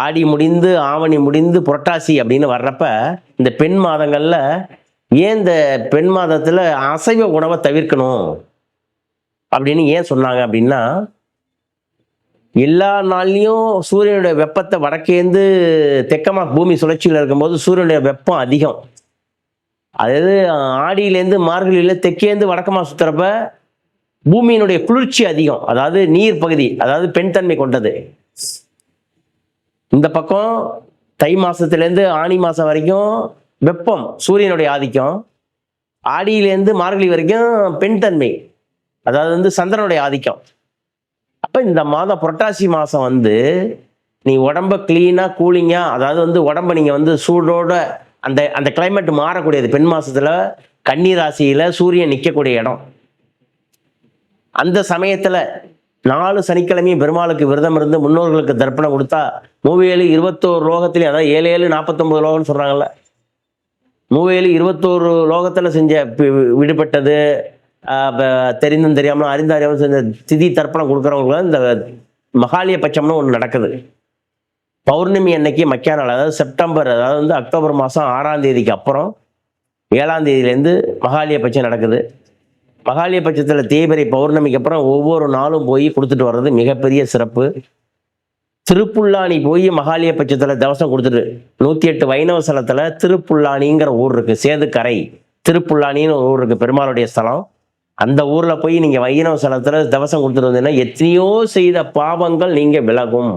ஆடி முடிந்து ஆவணி முடிந்து புரட்டாசி அப்படின்னு வர்றப்ப இந்த பெண் மாதங்களில் ஏன் இந்த பெண் மாதத்தில் அசைவ உணவை தவிர்க்கணும்? அப்படின்னு ஏன் சொன்னாங்க அப்படின்னா எல்லா நாள்லையும் சூரியனுடைய வெப்பத்தை வடக்கேந்து தெக்கமாக பூமி சுழற்சியில் இருக்கும்போது சூரியனுடைய வெப்பம் அதிகம். அதாவது ஆடியிலேருந்து மார்கழியில் தெக்கேந்து வடக்கமாக சுத்துறப்ப பூமியினுடைய குளிர்ச்சி அதிகம். அதாவது நீர் பகுதி அதாவது பெண் தன்மை கொண்டது. இந்த பக்கம் தை மாதத்துலேருந்து ஆனி மாசம் வரைக்கும் வெப்பம் சூரியனுடைய ஆதிக்கம். ஆடியிலேருந்து மார்கழி வரைக்கும் பெண் தன்மை அதாவது வந்து சந்திரனுடைய ஆதிக்கம். அப்போ இந்த மாதம் புரட்டாசி மாதம் வந்து நீ உடம்ப க்ளீனாக கூலிங்காக அதாவது வந்து உடம்ப நீங்கள் வந்து சூடோட அந்த அந்த கிளைமேட் மாறக்கூடியது. பெண் மாதத்தில் கன்னி ராசியில் சூரியன் நிற்கக்கூடிய இடம். அந்த சமயத்தில் நாலு சனிக்கிழமையும் பெருமாளுக்கு விரதம் இருந்து முன்னோர்களுக்கு தர்ப்பணம் கொடுத்தா மூவேழு இருபத்தோரு லோகத்திலையும் அதாவது ஏழு ஏழு நாற்பத்தொம்பது லோகம்னு சொல்கிறாங்கல்ல மூவேழு இருபத்தோரு லோகத்தில் செஞ்ச விடுபட்டது தெரிந்தும் தெரியாமல் அறிந்து அறியாமல் செஞ்ச திதி தர்ப்பணம் கொடுக்குறவங்களுக்கு இந்த மகாலிய பட்சம்னு ஒன்று நடக்குது. பௌர்ணமி அன்னைக்கு மக்கிய நாள் அதாவது செப்டம்பர் அதாவது வந்து அக்டோபர் மாதம் ஆறாம் தேதிக்கு அப்புறம் ஏழாம் தேதியிலேருந்து மகாலிய பட்சம் நடக்குது. மகாலிய பட்சத்தில் தேய்பிரை பௌர்ணமிக்கு அப்புறம் ஒவ்வொரு நாளும் போய் கொடுத்துட்டு வர்றது மிகப்பெரிய சிறப்பு. திருப்புல்லாணி போய் மகாலிய பட்சத்தில் தவசம் கொடுத்துட்டு நூற்றி எட்டு வைணவ ஸ்தலத்தில் திருப்புல்லாணிங்கிற ஊர் இருக்கு சேதுக்கரை. திருப்புல்லாணின்னு ஒரு ஊர் இருக்கு பெருமாளுடைய ஸ்தலம். அந்த ஊரில் போய் நீங்கள் வைணவ ஸ்தலத்தில் தவசம் கொடுத்துட்டு வந்தீங்கன்னா எத்தனையோ செய்த பாவங்கள் நீங்கள் விலகும்.